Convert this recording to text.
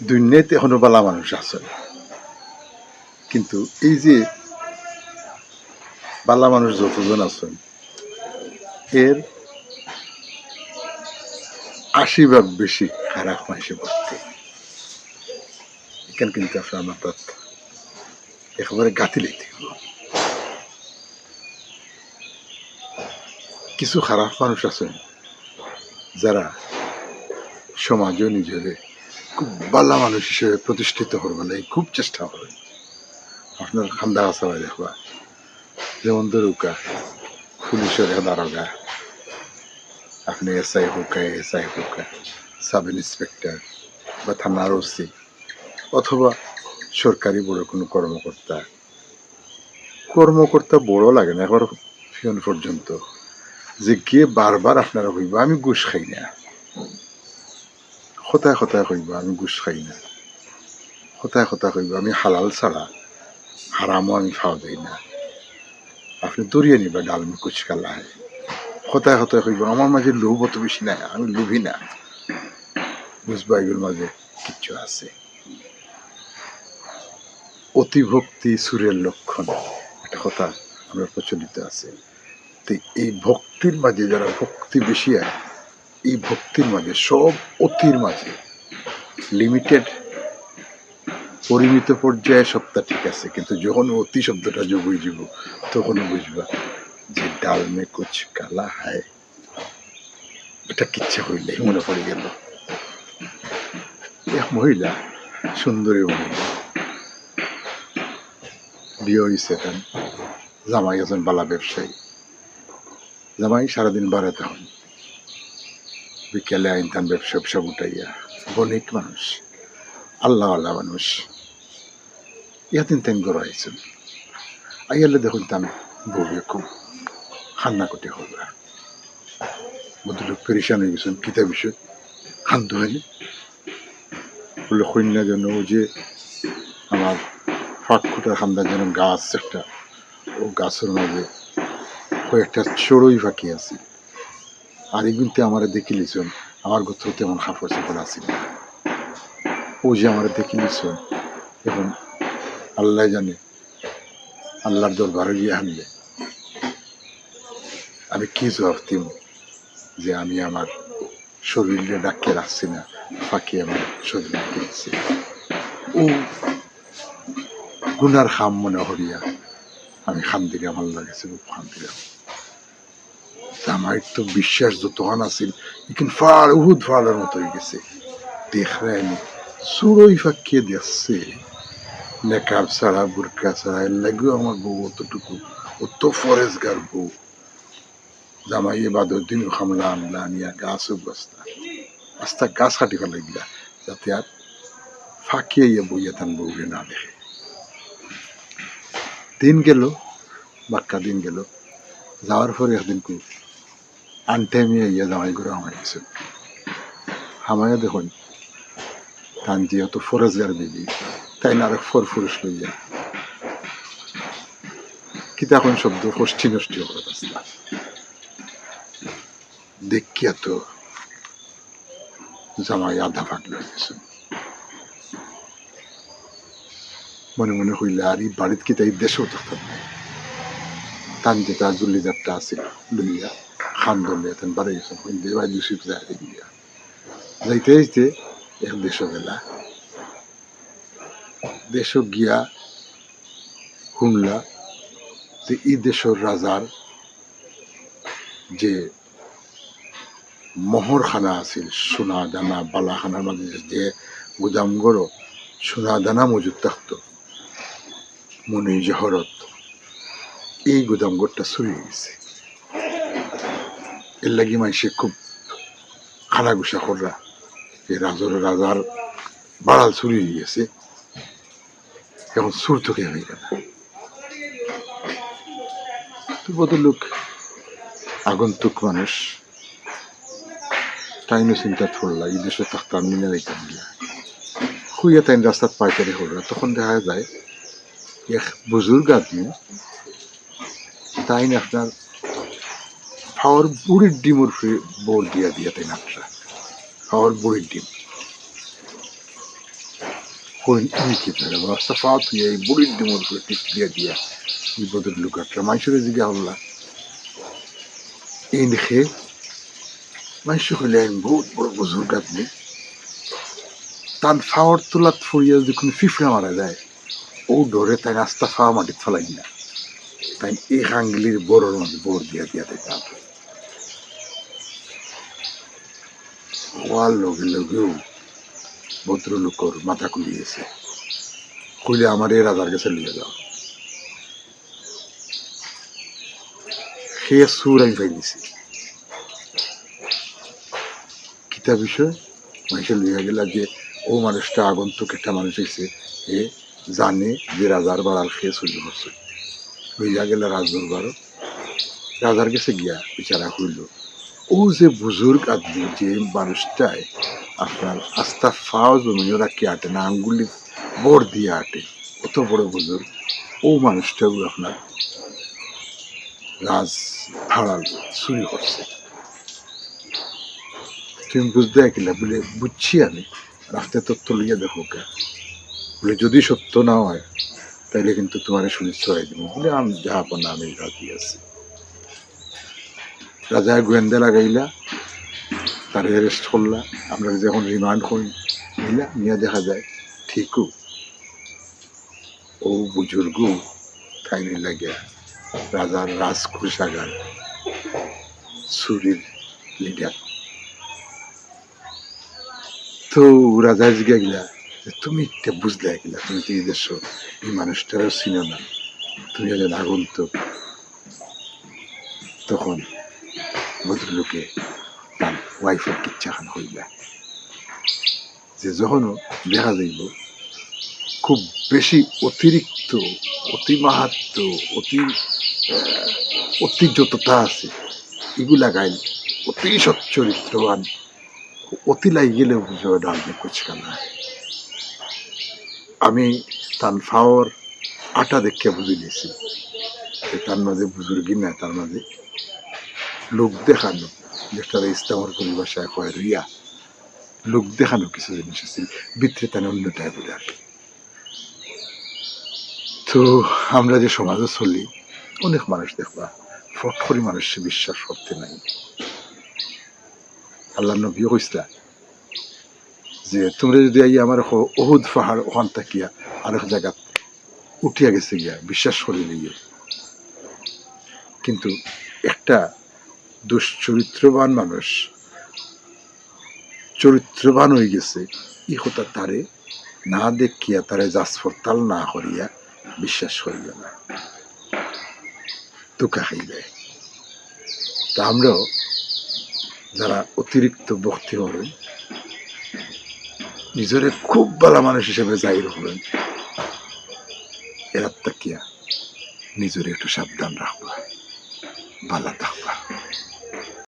দুনিয়াতে এখনও বালা মানুষ আছে। কিন্তু এই যে বালা মানুষ যতজন আছেন, এর আশি ভাগ বেশি খারাপ মানুষে ভর্তি এখানে কিন্তু আপনার মাথার একেবারে গাতি লেগে কিছু খারাপ মানুষ আছেন যারা সমাজও নিজেরে খুব ভালো মানুষ হিসেবে প্রতিষ্ঠিত করবে লাগে খুব চেষ্টা করে আপনার খান্দা আছে দেখবা। যেমন দরুকা, পুলিশের দারোগা। আপনি এসআই হুকা এসআই হুকা, সাব ইন্সপেক্টর বা থানার ওসি অথবা সরকারি বড় কোনো কর্মকর্তা। কর্মকর্তা বড় লাগে না একবার পর্যন্ত। যে গিয়ে বারবার আপনারা কইবা আমি ঘুষ খাই না। হতায় হতায় কইবা, আমি ঘুষ খাই না। হতায় হতায় কইবা, আমি হালাল ছাড়া, হারামও আমি খাওয়া যাই না। আপনি দরিয়ে নিবা ডালমি কুচকালা হতায় হতায় কইবা, আমার মাঝে লোভ অত বেশি নাই, আমি লোভী না। বুঝবা এগুলোর মাঝে কিচ্ছু আছে। অতিভক্তি সুরের লক্ষণ, একটা কথা আমরা প্রচলিত আছে। তো এই ভক্তির মাঝে যারা ভক্তি বেশি হয় এই ভক্তির মাঝে, সব অতির মাঝে লিমিটেড পরিমিত পর্যায়ে সবটা ঠিক আছে, কিন্তু যখন অতি শব্দটা যোগ হয়ে তখন বুঝবা যে ডাল মে কুচ কালা হায় এটা কিচ্ছা হইলে মনে পড়ে গেল। এক মহিলা, সুন্দরী মহিলা। বিয়ে হয়েছে জামাই একজন বালা ব্যবসায়ী। জামাই সারাদিন বাড়াতে হন বিকেলে আইনতাম ব্যবসা ব্যবসা উঠাইয়া। বণিক মানুষ আল্লাহ আল্লাহ মানুষ। ইয়াতিন তেন গড় আইছেন। আইয়ালে দেখুন তাম বউয়ে খুব হান্না করতে হবে ভদ্রলোক পেরেশান হয়ে গেছেন কিতা বিষয় শান্ত হয়নি। বলে কন্যা যেন ও যে আমার ফাঁক খুঁটার খান্দার যেন গাছ একটা, ও গাছের মাঝে কয়েকটা চড়ই ফাঁকি আছে। আর এগুনতে আমার দেখি লিছন আমার গোত্র তেমন চাপড় আছে না ও যে আমার দেখি লিছন এখন আল্লাহ জানে আল্লাহর দরবারে গিয়ে হানলে আমি কি জবাব দিব যে আমি আমার শরীরে ডাকিয়ে রাখছি না, ফাঁকি আমার শরীর ডাকিয়ে রাখছি ও গুনার খাম মনে হরিয়া আমি খান দিলাম আল্লাহ গেছে খুব খান দিলাম। আমার বিশ্বাস যতক্ষণ আছিল ইকিন ফাল, উহুদ ফালের মতো হয়ে গেছে। দেখলেন সুরই ফাঁকিয়ে দিচ্ছে নেকাব ছাড়া, বুরকা ছাড়া, এর লাগেও আমার বউ অতটুকু, অত ফরেজগার বউ। জামাইয়ে বাদর দিন, খামলা আনলা আনিয়া গাছও বস্তা। আস্তা গাছ কাটি ফেলাইলা যাতে আর ফাঁকিয়ে ইয়ে বইয়া তান বউরে না দেখে। দিন গেল, বাক্কা দিন গেল। যাওয়ার পরে একদিন কু আনটাইমে ইয়া জামাই করে আমার গেছে হামায়া দেখুন, তান যেহেতু ফরজগার বিবি, তাই না আরেক ফর ফুরুষ লইয়া। কিন্তু এখন শব্দ কষ্টি নষ্টি করে রাস্তা দেখিয়া তো জামাই আধা লয়ে গেছে। মনে মনে হইলে, আর এই বাড়িত কি তাই দেশেও থাকতাম না। তান যেটা জুলি যাত্রা আছিল লইয়া দলিয়া তেন বাড়ি গেছেন হিন্দি বা দুশিপ যায় যাইতে যাইতে এক দেশ গেলা দেশ গিয়া শুনলা যে এই দেশের রাজার যে মোহরখানা আছিল সোনা দানা বালাখানার মাঝে যে গুদামগড় সোনা দানা মজুদ থাকতো মনে জহরত এই গুদামগড়টা চুরি গেছে এর লাগি মাইসে খুব খানা গুসা কররা যে রাজর রাজার বাড়াল চুরি হয়ে গেছে। এখন সুর তোকে হয়ে গেল বদলোক আগন্তুক মানুষ তাইনো চিন্তা থরলা এই দেশে থাকতাম মিলে যাইতাম গিয়া শুইয়া তাইন রাস্তাত পাইকারি হরলা তখন দেখা যায়, এক বুজুর্গ আদমি তাইন আপনার খাওয়ার বুড়ির ডিম ডিমর বোর দিয়া দিয়া তাই নাকটা খাওয়ার বুড়ির ডিম। কইন ই কি তাহলে রাস্তা ফাও তুই এই বুড়ির করে টিপ দিয়ে দিয়া বদর লুকাটা মানুষের দিকে হল্লা। এই দেখে মানুষ হইলেন বহুত বড় বুজুর্গ আপনি। তান ফাওয়ার তোলাত ফুরিয়ে যদি কোনো ফিফড়া মারা যায়, ও ডরে তাই রাস্তা ফাওয়া মাটি ফেলাই না তাই এই হাঙ্গলির বড়োর মধ্যে বোর দিয়া দিয়া দিতাম হওয়ার লগে লগেও ভদ্রলোকর মাথা খুলিয়েছে। খুলে আমার এই রাজার কাছে লিয়ে যাও। সে সুর আমি পাই দিছি। কিতা বিষয়? মানুষের লিয়ে গেলা যে ও মানুষটা আগন্তুক একটা মানুষ এসে এ জানে যে রাজার বাড়াল খেয়ে চুরি করছে লইয়া গেলে রাজদরবারও। রাজার কাছে গিয়া বিচারা হইল। ও যে বুজুর্গ আদমি যে মানুষটায় আপনার আস্তা ফাও জমিও রাখি আটে না? আঙ্গুলি বর দিয়ে আটে। অত বড় বুজুর্গ। ও মানুষটাও আপনার রাজ ভাড়াল চুরি করছে। তুমি বুঝতে কিলা বলে বুঝছি আমি। রাস্তায় তথ্য লিয়ে দেখো কে। বলে যদি সত্য না হয়, তাইলে কিন্তু তোমার শুনে ছড়াই দিব। বলে আমি যাহা না, আমি রাজি আছি। রাজা গোয়েন্দা লাগাইলা তার অ্যারেস্ট করলা আমরা যখন রিমান্ড করি নিলা নিয়ে দেখা যায় ঠিকও ও বুজুর্গ খাইনি লাগিয়া রাজার রাজকোষাগার চুরির লিডার তো রাজা জিগা গিলা যে, তুমি এটা বুঝলে গিলা, তুমি তো এই এই মানুষটারও চিনো না তুমি একজন আগন্তুক। তখন ভদ্রলোকে তার ওয়াইফের কিচ্ছাখান হইলা যে যখনও দেখা যাইব, খুব বেশি অতিরিক্ত অতি মাহাত্ম অতি যতটা আছে। এগুলা গাইল অতি সচ্চরিত্রবান অতি লাই গেলে বুঝবে ডালবে কুচকানা আমি তার ফাওয়ার আটা দেখে বুঝে নিয়েছি তার মাঝে বুজুর্গি না তার মাঝে লোক দেখানো, যেটা ইসলামের পরিভাষায় কয় রিয়া, লোক দেখানো কিছু জিনিস আছে ভিতরে তার অন্য টাইপের আর তো আমরা যে সমাজে চলি, অনেক মানুষ দেখবা ফটফরি মানুষের বিশ্বাস করতে নাই। আল্লাহ নবীও কইসলা যে, তোমরা যদি আই আমার অহুদ পাহাড় ওখান থাকিয়া আরেক জায়গা উঠিয়া গেছে গিয়া, বিশ্বাস করে নিয়ে কিন্তু একটা দুশ্চরিত্রবান মানুষ। চরিত্রবান হয়ে গেছে। ই হতা তারে না দেখিয়া, তারে জাসফরতাল না করিয়া বিশ্বাস করিয়া না। তুকা খাইবে। তা আমরাও যারা অতিরিক্ত ভক্তি হবেন নিজরে খুব ভালো মানুষ হিসেবে জাহির হবেন এরা তাকিয়া নিজরে একটু সাবধান রাখবা ভালো থাকবা।